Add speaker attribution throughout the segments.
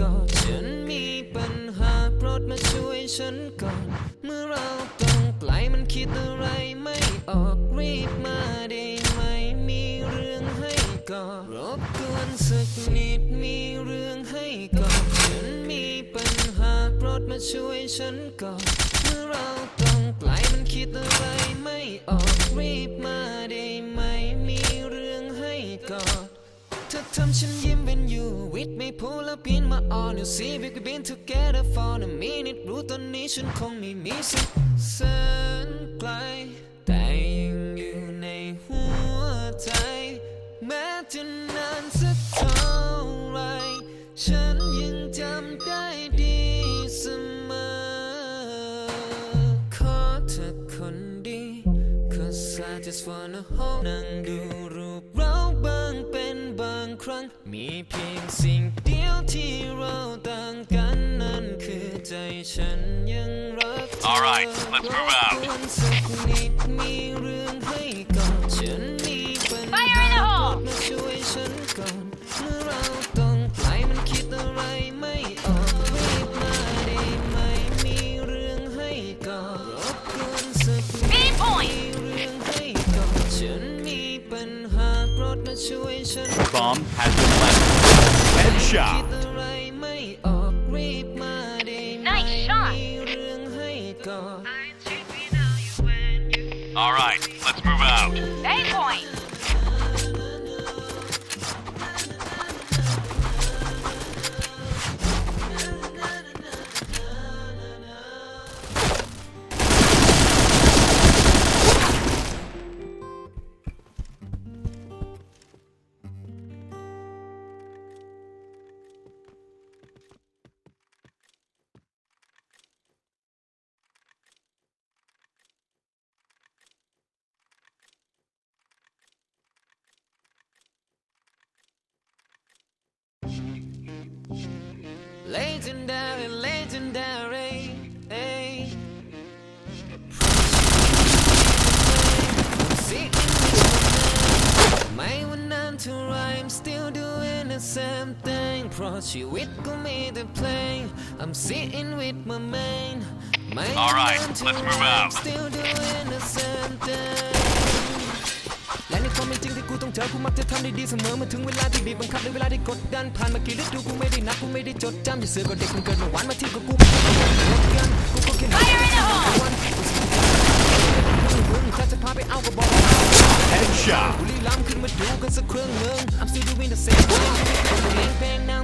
Speaker 1: ก่อน ฉันมีปัญหาโปรดมาช่วยฉันก่อน เมื่อเราต้องไกลมันคิดอะไรไม่ออกรีบมาได้ไหม มีเรื่องให้ก่อนรบกวนสักนิดมีเรื่องให้ก่อน ฉันมีปัญหาโปรดมาช่วยฉันก่อน เมื่อเราต้องไกลมันคิดอะไรไม่ออกรีบมา ทำฉันยิ้ม when you with me pull up in my arm you see we could been together for a minute รู้ตอนนี้ฉันคงไม่มีสิทธิ์แสนไกล แต่ยังอยู่ในหัวใจ แม้จะนานสักเท่าไร ฉันยังจำได้ดีเสมอ ขอเธอคนดี Cause I just wanna hold นั่งดู ครั้ง มีเพียงสิ่งเดียวที่เราต่างกันนั่นคือใจฉันยังรักเธอ
Speaker 2: Alright, let's move out.
Speaker 1: รบกวนสักนิดมีเรื่อง
Speaker 2: bomb has been. Headshot.
Speaker 3: Nice shot.
Speaker 2: All right, let's move out.
Speaker 1: Legendary, legendary, hey. Sitting with my man ไม่ว่านานเท่าไร I'm still doing the same thing เพราะชีวิตก็มีแต่เพลง I'm sitting with my man ไม่ว่า
Speaker 2: Alright,
Speaker 1: นานเท่า
Speaker 2: let's
Speaker 1: ไร
Speaker 2: move
Speaker 1: I'm
Speaker 2: out.
Speaker 1: still doing the same thing เจอกูมักจะทำได้ดีเสมอเมื่อถึงเวลาที่บีบบังคับในเวลาที่กดดันผ่านมากี่ฤดูกูไม่ได้นับกูไม่ได้จดจำที่เสือก็เด็กมันเกิดมาหวานมาที่กับกูไม่ต้ลดกันกูก็แค่
Speaker 3: หนึ่ง
Speaker 1: วันมึงถ้าจะพาไปเอาก็บอก
Speaker 2: Headshot.
Speaker 1: บุรีรัมขึ้นมาดูกันสักเครื่องเมือง I'm still doing the same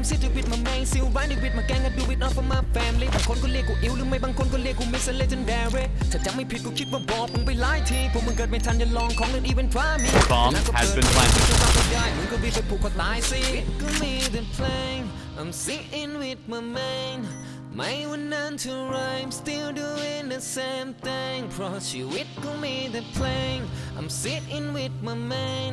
Speaker 1: งเพลงนำ City with my main ซิลไว้ใน with my gang I do it all for my family บางคนก็เรียกกูอิวหรือไม่บางคนก็เรียกกู Miss Legendary ถ้าจำไม่ผิดกูคิดว่าบอกมึงไปหลายทีพวกมึงเกิดไม่ทันอย่าลองของเล่นอีเวนต์พามี
Speaker 2: Bomb has been planted.
Speaker 1: ไม่ได้มึงก็รีบไปผูกคอตายสิก็มีแต่เพลง I'm sitting with my man ไม่ว่านานเท่าไร I'm still doing the same thing เพราะชีวิตก็มีแต่เพลง I'm sitting with my man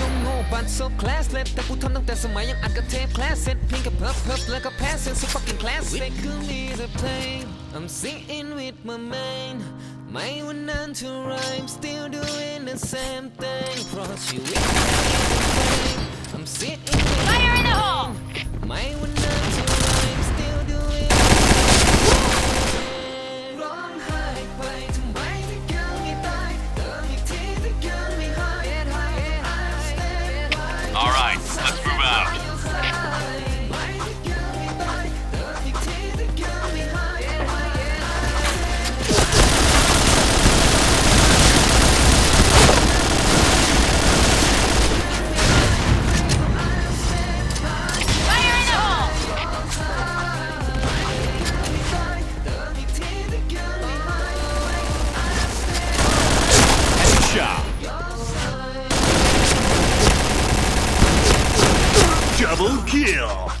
Speaker 1: มึงแล้วที่ยงโง่บัน so classless แต่กูทำตั้งแต่สมัยยังอัดกับเทป class เซ็ตเพลงกับเพิร์ฟเพิร์ฟแล้วก็ pass เซ็ต so fucking class เพลงคือมีแต่เพลง I'm sitting with my man ไม่ว่านานเท่าไร I'm still doing the same thing เพราะชีวิตไม่ได้เป็นเพลง I'm sitting with
Speaker 3: Fire in the hole.
Speaker 1: ไม่ว่าน
Speaker 2: Double kill!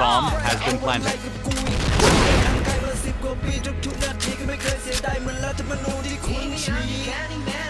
Speaker 2: bomb has been planted.
Speaker 1: ไม่ยเสียเมืร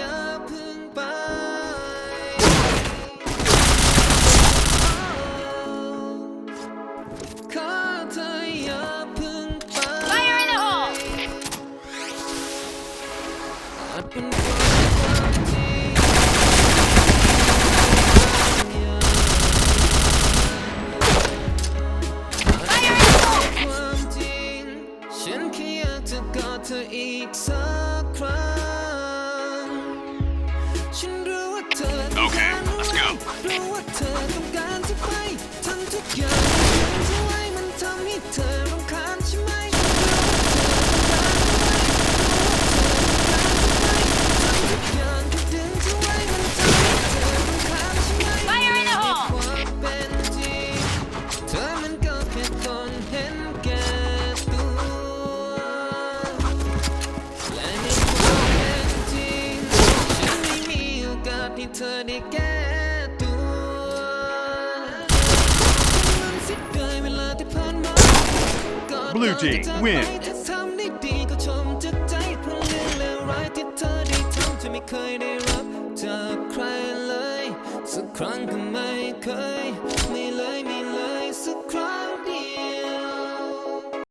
Speaker 1: ฉันแค่อยากจะกอดเธออีกสักครั้ง Blue Team win
Speaker 4: ครั้งก็ไม่เคย ไม่เลยไม่เลยสักครั้ง